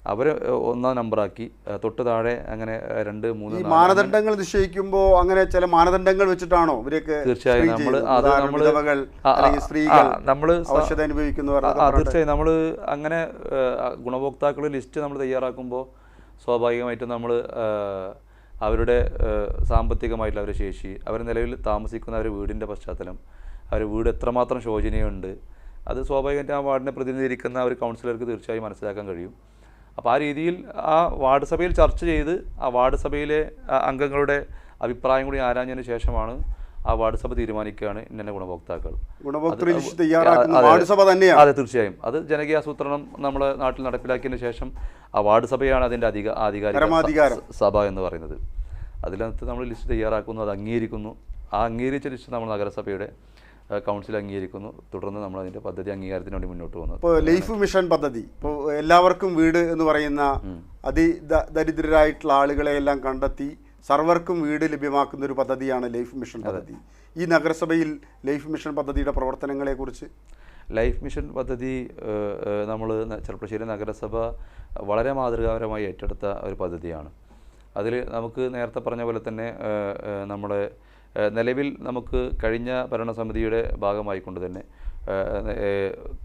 അവരെ ഒന്നാം നമ്പറാക്കി. തൊട്ട് താഴെ അങ്ങനെ രണ്ട് മൂന്ന് മാനദണ്ഡങ്ങൾ നിശ്ചയിക്കുമ്പോൾ അങ്ങനെ ചില മാനദണ്ഡങ്ങൾ വെച്ചിട്ടാണോ ഇവരൊക്കെ തീർച്ചയായും നമ്മൾ? അത് നമ്മൾ നമ്മൾ തീർച്ചയായും നമ്മൾ അങ്ങനെ ഗുണഭോക്താക്കളുടെ ലിസ്റ്റ് നമ്മൾ തയ്യാറാക്കുമ്പോൾ സ്വാഭാവികമായിട്ടും നമ്മൾ അവരുടെ സാമ്പത്തികമായിട്ടുള്ള അവരുടെ ശേഷി അവർ നിലവിൽ താമസിക്കുന്ന അവരുടെ വീടിന്റെ പശ്ചാത്തലം അവരുടെ വീട് എത്രമാത്രം ശോചനീയമുണ്ട് അത് സ്വാഭാവികമായിട്ടും ആ വാർഡിനെ പ്രതിനിധീകരിക്കുന്ന ഒരു കൗൺസിലർക്ക് തീർച്ചയായും മനസ്സിലാക്കാൻ കഴിയും. അപ്പോൾ ആ രീതിയിൽ ആ വാർഡ് സഭയിൽ ചർച്ച ചെയ്ത് ആ വാർഡ് സഭയിലെ അംഗങ്ങളുടെ അഭിപ്രായം കൂടി ആരാഞ്ഞതിന് ശേഷമാണ് ആ വാർഡ് സഭ തീരുമാനിക്കുകയാണ് ഇന്നലെ ഗുണഭോക്താക്കൾ. അതെ, തീർച്ചയായും. അത് ജനകീയ ആസൂത്രണം നമ്മുടെ നാട്ടിൽ നടപ്പിലാക്കിയതിന് ശേഷം ആ വാർഡ് സഭയാണ് അതിന്റെ അധിക ആധികാരിക സഭ എന്ന് പറയുന്നത്. അതിനകത്ത് നമ്മൾ ലിസ്റ്റ് തയ്യാറാക്കുന്നു അത് അംഗീകരിക്കുന്നു. ആ അംഗീകരിച്ച ലിസ്റ്റ് നമ്മൾ നഗരസഭയുടെ കൗൺസിൽ അംഗീകരിക്കുന്നു. തുടർന്ന് നമ്മൾ അതിന്റെ പദ്ധതി അംഗീകാരത്തിന് വേണ്ടി മുന്നോട്ട് പോകുന്നത് ഇപ്പോൾ ലൈഫ് മിഷൻ പദ്ധതി. ഇപ്പോൾ എല്ലാവർക്കും വീട് എന്ന് പറയുന്ന അതി ദരിദ്രരായിട്ടുള്ള ആളുകളെ എല്ലാം കണ്ടെത്തി സർവർക്കും വീട് ലഭ്യമാക്കുന്ന ഒരു പദ്ധതിയാണ് ലൈഫ് മിഷൻ പദ്ധതി. ഈ നഗരസഭയിൽ ലൈഫ് മിഷൻ പദ്ധതിയുടെ പ്രവർത്തനങ്ങളെ കുറിച്ച്? ലൈഫ് മിഷൻ പദ്ധതി നമ്മൾ ചെറുപ്പശ്ശേരി നഗരസഭ വളരെ മാതൃകാപരമായി ഏറ്റെടുത്ത ഒരു പദ്ധതിയാണ്. അതിൽ നമുക്ക് നേരത്തെ പറഞ്ഞ പോലെ തന്നെ നമ്മുടെ നിലവിൽ നമുക്ക് കഴിഞ്ഞ ഭരണസമിതിയുടെ ഭാഗമായിക്കൊണ്ട് തന്നെ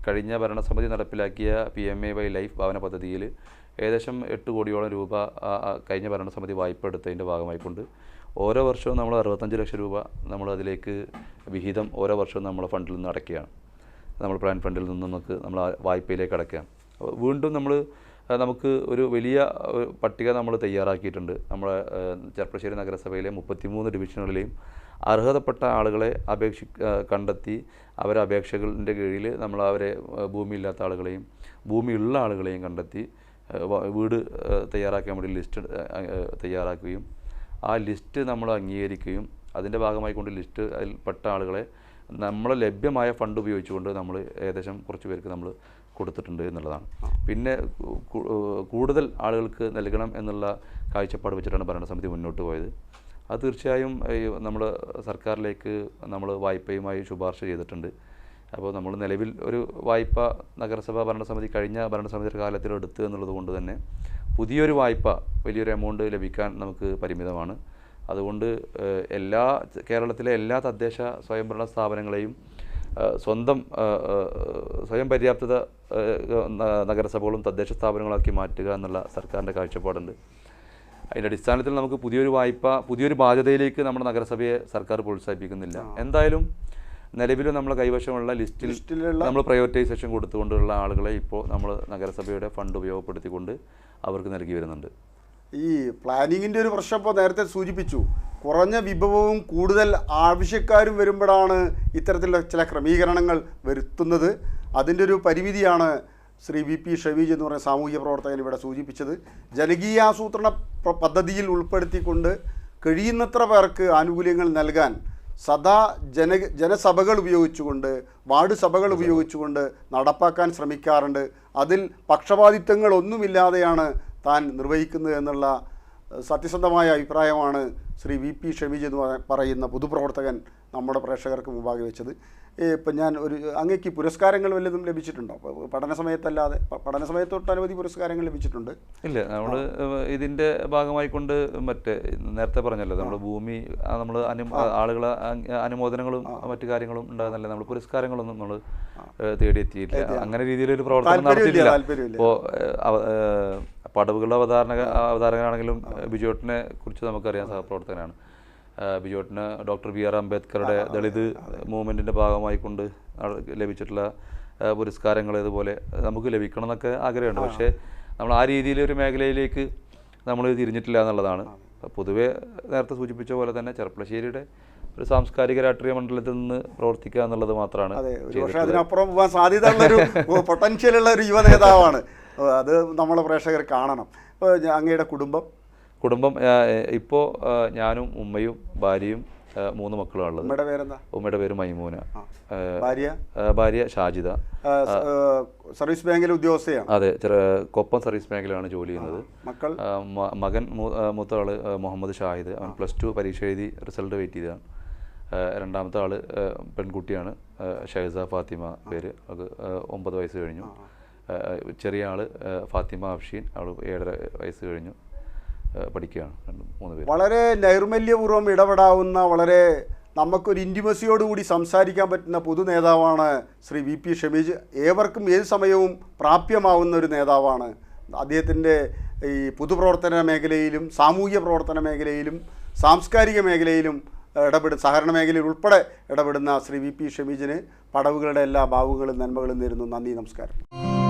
കഴിഞ്ഞ ഭരണസമിതി നടപ്പിലാക്കിയ P M A Y life ഭവന പദ്ധതിയിൽ ഏകദേശം എട്ട് കോടിയോളം രൂപ കഴിഞ്ഞ ഭരണസമിതി വായ്പ എടുത്തതിന്റെ ഭാഗമായിക്കൊണ്ട് ഓരോ വർഷവും നമ്മൾ അറുപത്തഞ്ച് ലക്ഷം രൂപ നമ്മൾ അതിലേക്ക് വിഹിതം ഓരോ വർഷവും നമ്മൾ ഫണ്ടിൽ നിന്ന് അടയ്ക്കുകയാണ്. നമ്മൾ പ്ലാൻ ഫണ്ടിൽ നിന്ന് നമുക്ക് നമ്മൾ വായ്പയിലേക്ക് അപ്പോൾ വീണ്ടും നമ്മൾ നമുക്ക് ഒരു വലിയ പട്ടിക നമ്മൾ തയ്യാറാക്കിയിട്ടുണ്ട്. നമ്മുടെ ചെർപ്പശ്ശേരി നഗരസഭയിലെ മുപ്പത്തിമൂന്ന് ഡിവിഷനുകളിലെയും അർഹതപ്പെട്ട ആളുകളെ അപേക്ഷി കണ്ടെത്തി അവരെ അപേക്ഷകളുടെ കീഴിൽ നമ്മൾ അവരെ ഭൂമിയില്ലാത്ത ആളുകളെയും ഭൂമിയുള്ള ആളുകളെയും കണ്ടെത്തി വീട് തയ്യാറാക്കാൻ വേണ്ടി ലിസ്റ്റ് തയ്യാറാക്കുകയും ആ ലിസ്റ്റ് നമ്മൾ അംഗീകരിക്കുകയും അതിന്റെ ഭാഗമായി കൊണ്ട് ലിസ്റ്റ് അതിൽപ്പെട്ട ആളുകളെ നമ്മൾ ലഭ്യമായ ഫണ്ട് ഉപയോഗിച്ചുകൊണ്ട് നമ്മൾ ഏകദേശം കുറച്ച് പേർക്ക് നമ്മൾ കൊടുത്തിട്ടുണ്ട് എന്നുള്ളതാണ്. പിന്നെ കൂടുതൽ ആളുകൾക്ക് നൽകണം എന്നുള്ള കാഴ്ചപ്പാട് വെച്ചിട്ടാണ് ഭരണസമിതി മുന്നോട്ട് പോയത്. അത് തീർച്ചയായും നമ്മൾ സർക്കാരിലേക്ക് നമ്മൾ വായ്പയുമായി ശുപാർശ ചെയ്തിട്ടുണ്ട്. അപ്പോൾ നമ്മൾ നിലവിൽ ഒരു വായ്പ നഗരസഭ ഭരണസമിതി കഴിഞ്ഞ ഭരണസമിതിയുടെ കാലത്തിൽ എടുത്തു എന്നുള്ളത് കൊണ്ട് തന്നെ പുതിയൊരു വായ്പ വലിയൊരു എമൗണ്ട് ലഭിക്കാൻ നമുക്ക് പരിമിതമാണ്. അതുകൊണ്ട് എല്ലാ കേരളത്തിലെ എല്ലാ തദ്ദേശ സ്വയംഭരണ സ്ഥാപനങ്ങളെയും സ്വന്തം സ്വയം പര്യാപ്തത നഗരസഭകളും തദ്ദേശ സ്ഥാപനങ്ങളാക്കി മാറ്റുക എന്നുള്ള സർക്കാരിന്റെ കാഴ്ചപ്പാടുണ്ട്. അതിന്റെ അടിസ്ഥാനത്തിൽ നമുക്ക് പുതിയൊരു വായ്പ പുതിയൊരു ബാധ്യതയിലേക്ക് നമ്മുടെ നഗരസഭയെ സർക്കാർ പ്രോത്സാഹിപ്പിക്കുന്നില്ല. എന്തായാലും നിലവിൽ നമ്മൾ കൈവശമുള്ള ലിസ്റ്റിൽ ലിസ്റ്റിലുള്ള നമ്മൾ പ്രയോറിറ്റൈസേഷൻ കൊടുത്തുകൊണ്ടുള്ള ആളുകളെ ഇപ്പോൾ നമ്മൾ നഗരസഭയുടെ ഫണ്ട് ഉപയോഗപ്പെടുത്തിക്കൊണ്ട് അവർക്ക് നൽകി വരുന്നുണ്ട്. ഈ പ്ലാനിങ്ങിന്റെ ഒരു പ്രശ്നം ഇപ്പോൾ നേരത്തെ സൂചിപ്പിച്ചു. കുറഞ്ഞ വിഭവവും കൂടുതൽ ആവശ്യക്കാരും വരുമ്പോഴാണ് ഇത്തരത്തിലുള്ള ചില ക്രമീകരണങ്ങൾ വരുത്തുന്നത്. അതിന്റെ ഒരു പരിമിതിയാണ് ശ്രീ വി പി ഷവീജ് എന്ന് പറയുന്ന സാമൂഹ്യ പ്രവർത്തകൻ ഇവിടെ സൂചിപ്പിച്ചത്. ജനകീയാസൂത്രണ ആസൂത്രണ പദ്ധതിയിൽ ഉൾപ്പെടുത്തിക്കൊണ്ട് കഴിയുന്നത്ര പേർക്ക് ആനുകൂല്യങ്ങൾ നൽകാൻ സദാ ജന ജനസഭകൾ ഉപയോഗിച്ചുകൊണ്ട് വാർഡ് സഭകൾ ഉപയോഗിച്ചുകൊണ്ട് നടപ്പാക്കാൻ ശ്രമിക്കാറുണ്ട്. അതിൽ പക്ഷപാതിത്വങ്ങളൊന്നുമില്ലാതെയാണ് താൻ നിർവഹിക്കുന്നത് എന്നുള്ള സത്യസന്ധമായ അഭിപ്രായമാണ് ശ്രീ വി പി ഷമീജ് എന്ന് പറയുന്ന പൊതുപ്രവർത്തകൻ നമ്മുടെ പ്രേക്ഷകർക്ക് മുമ്പാകെ വെച്ചത്. ഇപ്പം ഞാൻ ഒരു അങ്ങേക്ക് പുരസ്കാരങ്ങൾ വല്ലതും ലഭിച്ചിട്ടുണ്ടോ? പഠന സമയത്തല്ലാതെ പഠന സമയത്തൊട്ട് അനവധി പുരസ്കാരങ്ങൾ ലഭിച്ചിട്ടുണ്ട്. ഇല്ല നമ്മൾ ഇതിന്റെ ഭാഗമായിക്കൊണ്ട് മറ്റേ നേരത്തെ പറഞ്ഞല്ലോ നമ്മൾ ഭൂമി നമ്മൾ അനു ആളുകളെ അനുമോദനങ്ങളും മറ്റു കാര്യങ്ങളും ഉണ്ടാകുന്നല്ലേ നമ്മൾ പുരസ്കാരങ്ങളൊന്നും നമ്മൾ തേടിയെത്തിയില്ല അങ്ങനെ രീതിയിലൊരു പ്രവർത്തനം നടത്തിയില്ല നടത്തിയിട്ടില്ല. ഇപ്പോൾ പടവുകളുടെ അവതാരണ അവതാരകനാണെങ്കിലും ബിജോട്ടിനെ കുറിച്ച് നമുക്കറിയാം സഹപ്രവർത്തകനാണ്. ബിജോട്ടിന് ഡോക്ടർ ബി ആർ അംബേദ്കറുടെ ദളിത് മൂവ്മെന്റിന്റെ ഭാഗമായിക്കൊണ്ട് ലഭിച്ചിട്ടുള്ള പുരസ്കാരങ്ങൾ ഇതുപോലെ നമുക്ക് ലഭിക്കണം എന്നൊക്കെ ആഗ്രഹമുണ്ട് പക്ഷേ നമ്മൾ ആ രീതിയിൽ ഒരു മേഖലയിലേക്ക് നമ്മൾ തിരിഞ്ഞിട്ടില്ല എന്നുള്ളതാണ്. പൊതുവെ നേരത്തെ സൂചിപ്പിച്ച പോലെ തന്നെ ചെർപ്പളശ്ശേരിയുടെ ഒരു സാംസ്കാരിക രാഷ്ട്രീയ മണ്ഡലത്തിൽ നിന്ന് പ്രവർത്തിക്കുക എന്നുള്ളത് മാത്രമാണ് പക്ഷേ. അതിനപ്പുറം പോകാൻ സാധ്യതയുള്ളൊരു പൊട്ടൻഷ്യലുള്ള ഒരു യുവ നേതാവാണ് അത് നമ്മളെ പ്രേക്ഷകർ കാണണം. അങ്ങയുടെ കുടുംബം കുടുംബം ഇപ്പോ ഞാനും ഉമ്മയും ഭാര്യയും മൂന്ന് മക്കളും ഉള്ളത്. ഉമ്മയുടെ പേര് മൈമൂന. ഭാര്യ? ഭാര്യ ഷാജിദ. സർവീസ് ബാങ്കിലെ ഉദ്യോഗസ്ഥയാണ് അതെ കൊപ്പം സർവീസ് ബാങ്കിലാണ് ജോലി ചെയ്യുന്നത്. മക്കൾ? മകൻ മൂത്ത ആൾ മുഹമ്മദ് ഷാഹിദ്. അവൻ പ്ലസ് ടു പരീക്ഷ എഴുതി റിസൾട്ട് വെയിറ്റ് ചെയ്തതാണ്. രണ്ടാമത്തെ ആൾ പെൺകുട്ടിയാണ്. ഷഹിസ ഫാത്തിമ പേര്. അത് ഒമ്പത് വയസ്സ് കഴിഞ്ഞു. ചെറിയ ആൾ ഫാത്തിമ അഫ്ഷീൻ. അവൾ ഏഴര വയസ്സ് കഴിഞ്ഞു. പഠിക്കുകയാണ് രണ്ട് മൂന്ന് പേര്. വളരെ നൈർമല്യപൂർവം ഇടപെടാവുന്ന വളരെ നമുക്കൊരു ഇന്റിമസിയോടുകൂടി സംസാരിക്കാൻ പറ്റുന്ന പൊതു നേതാവാണ് ശ്രീ വി പി ഷമീജ്. ഏവർക്കും ഏത് സമയവും പ്രാപ്യമാവുന്ന ഒരു നേതാവാണ്. അദ്ദേഹത്തിന്റെ ഈ പൊതുപ്രവർത്തന മേഖലയിലും സാമൂഹ്യ പ്രവർത്തന മേഖലയിലും സാംസ്കാരിക മേഖലയിലും ഇടപെടുന്ന സഹകരണ മേഖലയിൽ ഉൾപ്പെടെ ഇടപെടുന്ന ശ്രീ വി പി ഷമീജിന് പടവുകളുടെ എല്ലാ ഭാവുകളും നന്മകളും നേരുന്നു. നന്ദി നമസ്കാരം.